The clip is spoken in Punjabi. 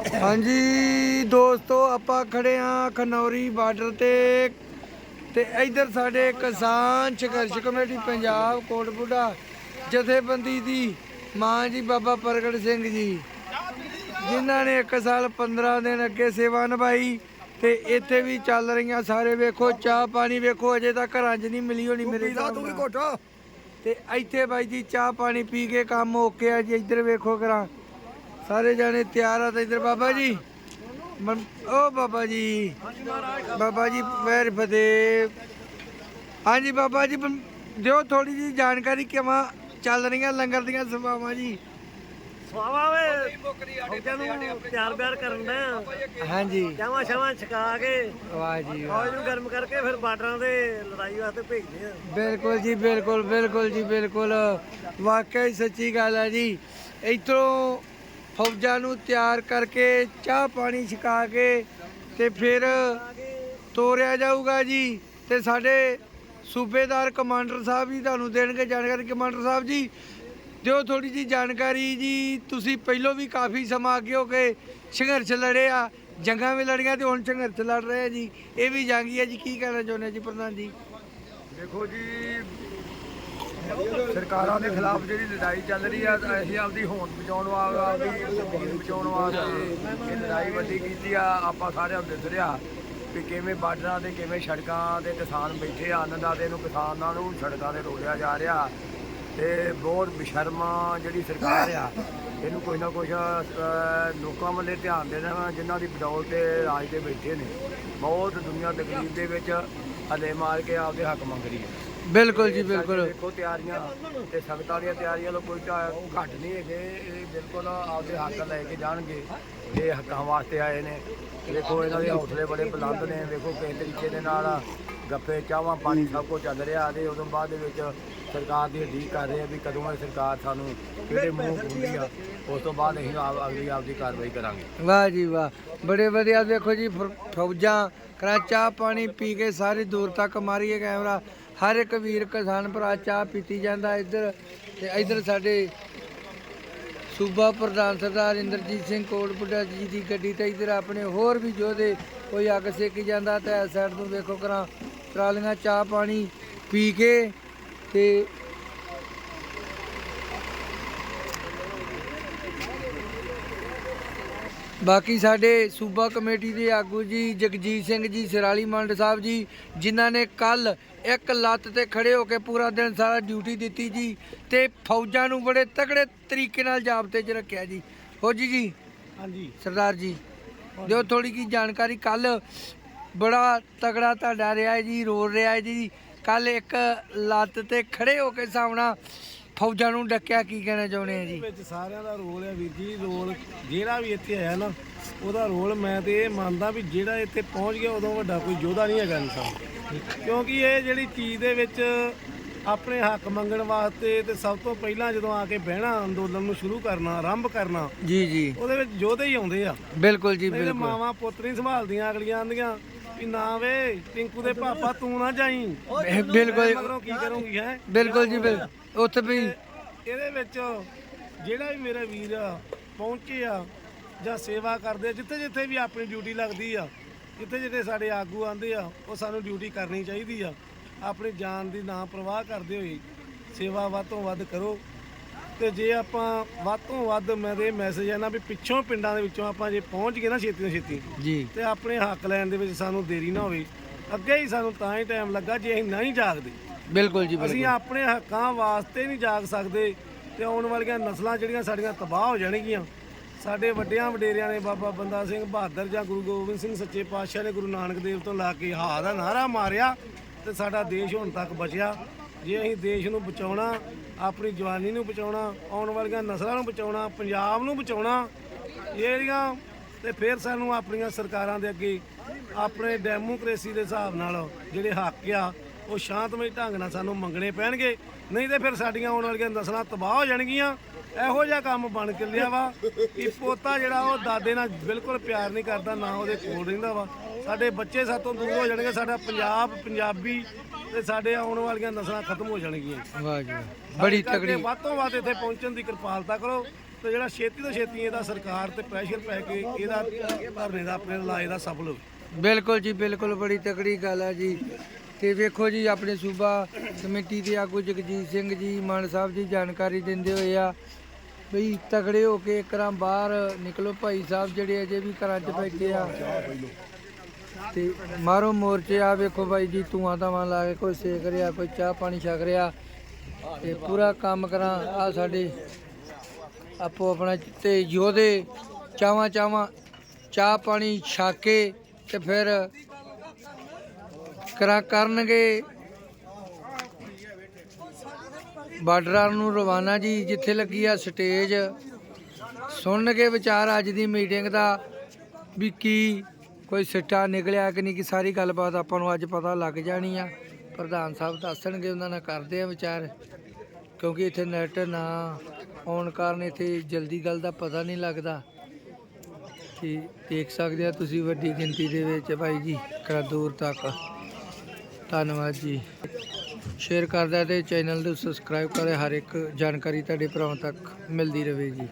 ਹਾਂਜੀ, ਦੋਸਤੋ, ਆਪਾਂ ਖੜੇ ਆ ਖਨੌਰੀ ਬਾਰਡਰ ਤੇ ਤੇ ਇੱਧਰ ਸਾਡੇ ਕਿਸਾਨ ਸੰਘਰਸ਼ ਕਮੇਟੀ ਪੰਜਾਬ ਕੋਟਬੁੱਢਾ ਜਥੇਬੰਦੀ ਦੀ ਮਾਂ ਜੀ, ਬਾਬਾ ਪ੍ਰਗਟ ਸਿੰਘ ਜੀ, ਜਿਨ੍ਹਾਂ ਨੇ 1 ਸਾਲ 15 ਦਿਨ ਅੱਗੇ ਸੇਵਾ ਨਿਭਾਈ ਤੇ ਇੱਥੇ ਵੀ ਚੱਲ ਰਹੀਆਂ ਸਾਰੇ ਵੇਖੋ, ਚਾਹ ਪਾਣੀ ਵੇਖੋ, ਅਜੇ ਤੱਕ ਘਰਾਂ 'ਚ ਨਹੀਂ ਮਿਲੀ ਹੋਣੀ ਮੇਰੇ ਹਿਸਾਬ ਤੂੰ ਵੀ ਨਾਲ। ਤੇ ਇੱਥੇ ਬਾਈ ਜੀ ਚਾਹ ਪਾਣੀ ਪੀ ਕੇ ਕੰਮ ਓਕੇ ਆ ਜੀ, ਇੱਧਰ ਵੇਖੋ ਕਰਾਂ ਸਾਰੇ ਜਾਣੇ ਤਿਆਰ ਆ ਤੇ ਇੱਧਰ ਬਾਬਾ ਜੀ। ਮਨ- ਓ ਬਾਬਾ ਜੀ। ਬਾਬਾ ਜੀ ਵੈਰ ਫਤਿਹ। ਹਾਂਜੀ ਬਾਬਾ ਜੀ ਬੰ- ਦਿਓ ਥੋੜੀ ਜੀ ਜਾਣਕਾਰੀ ਕਿਵੇਂ ਚੱਲ ਰਹੀਆਂ ਲੰਗਰ ਦੀਆਂ ਸੇਵਾਵਾਂ ਜੀ। ਸਵਾਵਾ ਵੇ ਫੌਜਾਂ ਨੂੰ ਤਿਆਰ ਬਿਆਰ ਕਰਨ ਦਾ ਹਾਂਜੀ। ਚਾਵਾਂ ਛਾਵਾਂ ਛਕਾ ਕੇ ਵਾਹ ਜੀ ਵਾਹ। ਫੌਜ ਨੂੰ ਗਰਮ ਕਰਕੇ ਫਿਰ ਬਾਰਡਰਾਂ ਤੇ ਲੜਾਈ ਵਾਸਤੇ ਭੇਜਦੇ ਆ। ਬਿਲਕੁਲ ਜੀ ਬਿਲਕੁਲ ਬਿਲਕੁਲ ਜੀ ਬਿਲਕੁਲ। ਵਾਕਈ ਸੱਚੀ ਗੱਲ ਹੈ ਜੀ। ਇੱਥੋਂ ਫੌਜਾਂ ਨੂੰ ਤਿਆਰ ਕਰਕੇ ਚਾਹ ਪਾਣੀ ਛਕਾ ਕੇ ਤੇ ਫਿਰ ਤੋਰਿਆ ਜਾਊਗਾ ਜੀ। ਤੇ ਸਾਡੇ ਸੂਬੇਦਾਰ ਕਮਾਂਡਰ ਸਾਹਿਬ ਜੀ ਤੁਹਾਨੂੰ ਦੇਣਗੇ ਜਾਣਕਾਰੀ। ਕਮਾਂਡਰ ਸਾਹਿਬ ਜੀ, ਦਿਓ ਥੋੜੀ ਜੀ ਜਾਣਕਾਰੀ ਜੀ। ਤੁਸੀਂ ਪਹਿਲਾਂ ਵੀ ਕਾਫੀ ਸਮਾਂ ਅੱਗੇ ਹੋ ਕੇ ਸੰਘਰਸ਼ ਲੜੇ ਆ, ਜੰਗਾਂ ਵੀ ਲੜੀਆਂ ਤੇ ਹੁਣ ਸੰਘਰਸ਼ ਲੜ ਰਹੇ ਆ ਜੀ। ਇਹ ਵੀ ਜੰਗੀ ਆ ਜੀ। ਕੀ ਕਹਿਣਾ ਚਾਹੁੰਦੇ ਜੀ ਪ੍ਰਧਾਨ ਜੀ? ਦੇਖੋ ਜੀ ਸਰਕਾਰਾਂ ਦੇ ਖਿਲਾਫ ਜਿਹੜੀ ਲੜਾਈ ਚੱਲ ਰਹੀ ਆ ਅਸੀਂ ਆਪਦੀ ਹੋਂਦ ਬਚਾਉਣ ਵਾਸਤੇ ਆਪਦੀ ਜ਼ਮੀਨ ਬਚਾਉਣ ਵਾਸਤੇ ਇਹ ਲੜਾਈ ਵੱਡੀ ਕੀਤੀ ਆ, ਆਪਾਂ ਸਾਰਿਆਂ ਨੂੰ ਦਿਸ ਰਿਹਾ ਵੀ ਕਿਵੇਂ ਬਾਰਡਰਾਂ ਤੇ, ਕਿਵੇਂ ਸੜਕਾਂ ਤੇ ਕਿਸਾਨ ਬੈਠੇ ਆ ਅੰਨਦਾਤੇ ਨੂੰ ਕਿਸਾਨਾਂ ਨੂੰ ਸੜਕਾਂ ਤੇ ਰੋਲਿਆ ਜਾ ਰਿਹਾ ਤੇ ਬਹੁਤ ਬੇਸ਼ਰਮਾ ਜਿਹੜੀ ਸਰਕਾਰ ਆ, ਇਹਨੂੰ ਕੋਈ ਨਾ ਕੁਛ ਲੋਕਾਂ ਵੱਲੇ ਧਿਆਨ ਦੇਣਾ ਜਿਨ੍ਹਾਂ ਦੀ ਬਦੌਲਤ ਤੇ ਰਾਜ ਤੇ ਬੈਠੇ ਨੇ। ਬਹੁਤ ਦੁਨੀਆ ਤਕਲੀਫ ਦੇ ਵਿੱਚ ਹਲੇ ਮਾਰ ਕੇ ਆਪਦੇ ਹੱਕ ਮੰਗ ਰਹੀ ਹੈ। ਬਿਲਕੁਲ ਜੀ, ਬਿਲਕੁਲ। ਦੇਖੋ ਤਿਆਰੀਆਂ ਤੇ ਸੰਗਤਾਂ ਦੀਆਂ ਤਿਆਰੀਆਂ ਤੋਂ ਕੋਈ ਤਾਂ ਘੱਟ ਨਹੀਂ ਹੈਗੇ। ਇਹ ਬਿਲਕੁਲ ਆਪਦੇ ਹੱਕ ਲੈ ਕੇ ਜਾਣਗੇ। ਇਹ ਹੱਕਾਂ ਵਾਸਤੇ ਆਏ ਨੇ। ਦੇਖੋ ਇਹਨਾਂ ਦੇ ਹੌਸਲੇ ਬੜੇ ਬੁਲੰਦ ਨੇ। ਦੇਖੋ ਕਿਸ ਤਰੀਕੇ ਦੇ ਨਾਲ ਗੱਪੇ ਚਾਹਾਂ ਪਾਣੀ ਸਭ ਕੁਝ ਚੱਲ ਰਿਹਾ ਤੇ ਉਦੋਂ ਬਾਅਦ ਦੇ ਵਿੱਚ ਸਰਕਾਰ ਦੀ ਉਡੀਕ ਕਰ ਰਹੇ ਆ ਵੀ ਕਦੋਂ ਇਹ ਸਰਕਾਰ ਸਾਨੂੰ ਕਿਹੜੇ ਮੂੰਹ ਖੁੱਲ੍ਹਦੀ ਆ ਉਸ ਤੋਂ ਬਾਅਦ ਅਸੀਂ ਆਪ ਅਗਲੀ ਆਪਦੀ ਕਾਰਵਾਈ ਕਰਾਂਗੇ। ਵਾਹ ਜੀ ਵਾਹ। ਬੜੇ ਵਧੀਆ ਦੇਖੋ ਜੀ ਫੌਜਾਂ ਕਰਾ ਚਾਹ ਪਾਣੀ ਪੀ ਕੇ ਸਾਰੀ ਦੂਰ ਤੱਕ ਮਾਰੀਏ ਕੈਮਰਾ। ਹਰ ਇੱਕ ਵੀਰ ਕਿਸਾਨ ਭਰਾ ਚਾਹ ਪੀਤੀ ਜਾਂਦਾ ਇੱਧਰ ਤੇ ਇੱਧਰ ਸਾਡੇ ਸੂਬਾ ਪ੍ਰਧਾਨ ਸਰਦਾਰ ਇੰਦਰਜੀਤ ਸਿੰਘ ਕੋਟਪੁੱਡਾ ਜੀ ਦੀ ਗੱਡੀ ਤੇ ਇੱਧਰ ਆਪਣੇ ਹੋਰ ਵੀ ਯੋਧੇ ਕੋਈ ਅੱਗ ਸੇਕੀ ਜਾਂਦਾ ਤੇ ਸਾਈਡ ਨੂੰ ਵੇਖੋ ਕਰਾਂ ਟਰਾਲੀਆਂ ਚਾਹ ਪਾਣੀ ਪੀ ਕੇ ਤੇ ਬਾਕੀ ਸਾਡੇ ਸੂਬਾ ਕਮੇਟੀ ਦੇ ਆਗੂ ਜੀ ਜਗਜੀਤ ਸਿੰਘ ਜੀ ਸਿਰਾਲੀ ਮੰਡ ਸਾਹਿਬ ਜੀ ਜਿਨ੍ਹਾਂ ਨੇ ਕੱਲ ਇੱਕ ਲੱਤ ਤੇ ਖੜੇ ਹੋ ਕੇ ਪੂਰਾ ਦਿਨ ਸਾਰਾ ਡਿਊਟੀ ਦਿੱਤੀ ਜੀ ਤੇ ਫੌਜਾਂ ਨੂੰ ਬੜੇ ਤਕੜੇ ਤਰੀਕੇ ਨਾਲ ਜਾਬਤੇ 'ਚ ਰੱਖਿਆ ਜੀ। ਹੋ ਜੀ ਜੀ? ਹਾਂਜੀ। ਸਰਦਾਰ ਜੀ ਦਿਓ ਥੋੜੀ ਕੀ ਜਾਣਕਾਰੀ ਕੱਲ ਬੜਾ ਤਗੜਾ ਤੁਹਾਡਾ ਰਿਹਾ ਜੀ ਰੋਲ ਰਿਹਾ ਜੀ। ਕੱਲ ਇੱਕ ਲੱਤ ਤੇ ਖੜੇ ਹੋ ਕੇ ਸਾਹਮਣਾ ਫੌਜਾਂ ਨੂੰ ਡੱਕਿਆ ਕੀ ਕਹਿਣਾ ਚਾਹੁੰਦੇ ਆ ਜੀ? ਵਿੱਚ ਸਾਰਿਆਂ ਦਾ ਰੋਲ ਹੈ ਵੀਰ ਜੀ ਰੋਲ ਜਿਹੜਾ ਵੀ ਇੱਥੇ ਆਇਆ ਨਾ ਉਹਦਾ ਰੋਲ ਮੈਂ ਤੇ ਇਹ ਮੰਨਦਾ ਵੀ ਜਿਹੜਾ ਇੱਥੇ ਪਹੁੰਚ ਗਿਆ ਉਦੋਂ ਵੱਡਾ ਕੋਈ ਯੋਧਾ ਨਹੀਂ ਹੈਗਾ ਇਨਸਾਨ। ਕਿਉਂਕਿ ਇਹ ਜਿਹੜੀ ਚੀਜ਼ ਦੇ ਵਿੱਚ ਆਪਣੇ ਹੱਕ ਮੰਗਣ ਵਾਸਤੇ ਤੇ ਸਭ ਤੋਂ ਪਹਿਲਾਂ ਜਦੋਂ ਆ ਕੇ ਬਹਿਣਾ ਅੰਦੋਲਨ ਨੂੰ ਸ਼ੁਰੂ ਕਰਨਾ ਆਰੰਭ ਕਰਨਾ ਜੀ ਜੀ। ਉਹਦੇ ਵਿੱਚ ਯੋਧੇ ਹੀ ਆਉਂਦੇ ਆ। ਬਿਲਕੁਲ ਜੀ ਬਿਲਕੁਲ। ਮਾਵਾਂ ਪੁੱਤ ਨਹੀਂ ਸੰਭਾਲਦੀਆਂ ਅਗਲੀਆਂ ਆਂਦੀਆਂ ਵੀ ਨਾ ਵੇ ਟਿੰਕੂ ਦੇ ਪਾਪਾ ਤੂੰ ਨਾ ਜਾਈ। ਬਿਲਕੁਲ ਮਗਰੋਂ ਕੀ ਕਰੂੰਗੀ ਹੈ? ਬਿਲਕੁਲ ਜੀ ਬਿਲਕੁਲ। ਉੱਥੇ ਵੀ ਇਹਦੇ ਵਿੱਚ ਜਿਹੜਾ ਵੀ ਮੇਰਾ ਵੀਰ ਪਹੁੰਚੇ ਆ ਜਾਂ ਸੇਵਾ ਕਰਦੇ ਜਿੱਥੇ ਜਿੱਥੇ ਵੀ ਆਪਣੀ ਡਿਊਟੀ ਲੱਗਦੀ ਆ ਜਿੱਥੇ ਜਿੱਥੇ ਸਾਡੇ ਆਗੂ ਆਂਦੇ ਆ ਉਹ ਸਾਨੂੰ ਡਿਊਟੀ ਕਰਨੀ ਚਾਹੀਦੀ ਆ। ਆਪਣੀ ਜਾਨ ਦੀ ਨਾ ਪ੍ਰਵਾਹ ਕਰਦੇ ਹੋਏ ਸੇਵਾ ਵੱਧ ਤੋਂ ਵੱਧ ਕਰੋ। ਤੇ ਜੇ ਆਪਾਂ ਵੱਧ ਤੋਂ ਵੱਧ ਮੈਂ ਤੇ ਮੈਸੇਜ ਹੈ ਨਾ ਵੀ ਪਿੱਛੋਂ ਪਿੰਡਾਂ ਦੇ ਵਿੱਚੋਂ ਆਪਾਂ ਜੇ ਪਹੁੰਚ ਗਏ ਨਾ ਛੇਤੀ ਤੋਂ ਛੇਤੀ ਜੀ। ਤੇ ਆਪਣੇ ਹੱਕ ਲੈਣ ਦੇ ਵਿੱਚ ਸਾਨੂੰ ਦੇਰੀ ਨਾ ਹੋਵੇ ਅੱਗੇ ਹੀ ਸਾਨੂੰ ਤਾਂ ਹੀ ਟਾਈਮ ਲੱਗਾ ਜੇ ਅਸੀਂ ਨਹੀਂ ਜਾਗਦੇ। ਬਿਲਕੁਲ ਜੀ ਅਸੀਂ ਬਿਲਕੁਲ। ਆਪਣੇ ਹੱਕਾਂ ਵਾਸਤੇ ਨਹੀਂ ਜਾਗ ਸਕਦੇ ਤੇ ਆਉਣ ਵਾਲੀਆਂ ਨਸਲਾਂ ਜਿਹੜੀਆਂ ਸਾਡੀਆਂ ਤਬਾਹ ਹੋ ਜਾਣਗੀਆਂ ਸਾਡੇ ਵੱਡਿਆਂ ਵਡੇਰਿਆਂ ਨੇ ਬਾਬਾ ਬੰਦਾ ਸਿੰਘ ਬਹਾਦਰ ਜਾਂ ਗੁਰੂ ਗੋਬਿੰਦ ਸਿੰਘ ਸੱਚੇ ਪਾਤਸ਼ਾਹ ਨੇ ਗੁਰੂ ਨਾਨਕ ਦੇਵ ਤੋਂ ਲਾ ਕੇ ਹਾ ਦਾ ਨਾਰਾ ਮਾਰਿਆ ਤੇ ਸਾਡਾ ਦੇਸ਼ ਹੁਣ ਤੱਕ ਬਚਿਆ। ਜੇ ਅਸੀਂ ਦੇਸ਼ ਨੂੰ ਬਚਾਉਣਾ ਆਪਣੀ ਜਵਾਨੀ ਨੂੰ ਬਚਾਉਣਾ, ਆਉਣ ਵਾਲੀਆਂ ਨਸਲਾਂ ਨੂੰ ਬਚਾਉਣਾ, ਪੰਜਾਬ ਨੂੰ ਬਚਾਉਣਾ ਜਿਹੜੀਆਂ ਤੇ ਫਿਰ ਸਾਨੂੰ ਆਪਣੀਆਂ ਸਰਕਾਰਾਂ ਦੇ ਅੱਗੇ ਆਪਣੇ ਡੈਮੋਕ੍ਰੇਸੀ ਦੇ ਹਿਸਾਬ ਨਾਲ ਜਿਹੜੇ ਹੱਕ ਆ, ਉਹ ਸ਼ਾਂਤਮਈ ਢੰਗ ਨਾਲ ਸਾਨੂੰ ਮੰਗਣੇ ਪੈਣਗੇ। ਨਹੀਂ ਤੇ ਫਿਰ ਸਾਡੀਆਂ ਆਉਣ ਵਾਲੀਆਂ ਨਸਲਾਂ ਤਬਾਹ ਹੋ ਜਾਣਗੀਆਂ। ਇਹੋ ਜਿਹਾ ਕੰਮ ਬਣ ਕੇ ਲਿਆ ਵਾ ਕਿ ਪੋਤਾ ਜਿਹੜਾ ਉਹ ਦਾਦੇ ਨਾਲ ਬਿਲਕੁਲ ਪਿਆਰ ਨਹੀਂ ਕਰਦਾ ਨਾ ਉਹਦੇ ਕੋਲ ਰਹਿੰਦਾ ਵਾ। ਸਾਡੇ ਬੱਚੇ ਸਾਤੋਂ ਦੂਰ ਹੋ ਜਾਣਗੇ ਸਾਡਾ ਪੰਜਾਬ ਪੰਜਾਬੀ ਤੇ ਸਾਡੇ ਆਉਣ ਵਾਲੀਆਂ ਨਸਲਾਂ ਖਤਮ ਹੋ ਜਾਣਗੀਆਂ। ਵਾਹ ਜੀ। ਬੜੀ ਤਕੜੀ। ਵੱਧ ਤੋਂ ਵੱਧ ਇੱਥੇ ਪਹੁੰਚਣ ਦੀ ਕਿਰਪਾਲਤਾ ਕਰੋ ਤੇ ਜਿਹੜਾ ਛੇਤੀ ਤੋਂ ਛੇਤੀ ਇਹਦਾ ਸਰਕਾਰ ਤੇ ਪ੍ਰੈਸ਼ਰ ਪੈ ਕੇ ਇਹਦਾ ਧਰਨੇ ਦਾ ਆਪਣੇ ਇਲਾਜ ਦਾ ਸਫਲ ਹੋਵੇ। ਬਿਲਕੁਲ ਜੀ ਬਿਲਕੁਲ ਬੜੀ ਤਕੜੀ ਗੱਲ ਹੈ ਜੀ। ਤੇ ਵੇਖੋ ਜੀ, ਆਪਣੇ ਸੂਬਾ ਕਮੇਟੀ ਦੇ ਆਗੂ ਜਗਜੀਤ ਸਿੰਘ ਜੀ, ਮਾਨ ਸਾਹਿਬ ਜੀ ਜਾਣਕਾਰੀ ਦਿੰਦੇ ਹੋਏ ਆ ਬਈ ਤਕੜੇ ਹੋ ਕੇ ਇੱਕਰਾਂ ਬਾਹਰ ਨਿਕਲੋ ਭਾਈ ਸਾਹਿਬ, ਜਿਹੜੇ ਅਜੇ ਵੀ ਘਰਾਂ 'ਚ ਬੈਠੇ ਆ। ਤੇ ਮਾਰੋ ਮੋਰਚੇ ਆ ਵੇਖੋ ਬਾਈ ਜੀ, ਧੂਆਂ ਧਾਵਾਂ ਲਾ ਕੇ ਕੋਈ ਸੇਕ ਰਿਹਾ, ਕੋਈ ਚਾਹ ਪਾਣੀ ਛਕ ਰਿਹਾ। ਤੇ ਪੂਰਾ ਕੰਮ ਕਰਾਂ ਆ ਸਾਡੇ ਆਪੋ ਆਪਣਾ ਤੇ ਯੋਧੇ ਚਾਵਾਂ ਚਾਵਾਂ ਚਾਹ ਪਾਣੀ ਛਕ ਕੇ ਤੇ ਫਿਰ ਕਰਾ ਕਰਨਗੇ। ਬਾਰਡਰਾਂ ਨੂੰ ਰਵਾਨਾ ਜੀ, ਜਿੱਥੇ ਲੱਗੀ ਆ ਸਟੇਜ। ਸੁਣਨਗੇ ਵਿਚਾਰ ਅੱਜ ਦੀ ਮੀਟਿੰਗ ਦਾ ਵੀ ਕੀ, ਕੋਈ ਸਿੱਟਾ ਨਿਕਲਿਆ ਕਿ ਨਹੀਂ, ਕਿ ਸਾਰੀ ਗੱਲਬਾਤ ਆਪਾਂ ਨੂੰ ਅੱਜ ਪਤਾ ਲੱਗ ਜਾਣੀ ਆ। ਪ੍ਰਧਾਨ ਸਾਹਿਬ ਦੱਸਣਗੇ, ਉਹਨਾਂ ਨਾਲ ਕਰਦੇ ਆ ਵਿਚਾਰ। ਕਿਉਂਕਿ ਇੱਥੇ ਨੈਟ ਨਾ ਆਉਣ ਕਾਰਨ ਇੱਥੇ ਜਲਦੀ ਗੱਲ ਦਾ ਪਤਾ ਨਹੀਂ ਲੱਗਦਾ। ਤੇ ਦੇਖ ਸਕਦੇ ਆ ਤੁਸੀਂ ਵੱਡੀ ਗਿਣਤੀ ਦੇ ਵਿੱਚ ਭਾਈ ਜੀ, ਕਰਾ ਦੂਰ ਤੱਕ। ਧੰਨਵਾਦ ਜੀ। ਸ਼ੇਅਰ ਕਰਦਾ ਤੇ ਚੈਨਲ ਨੂੰ ਸਬਸਕ੍ਰਾਈਬ ਕਰੇ ਹਰ ਇੱਕ ਜਾਣਕਾਰੀ ਤੁਹਾਡੇ ਭਰਾਵਾਂ ਤੱਕ ਮਿਲਦੀ ਰਹੇ ਜੀ।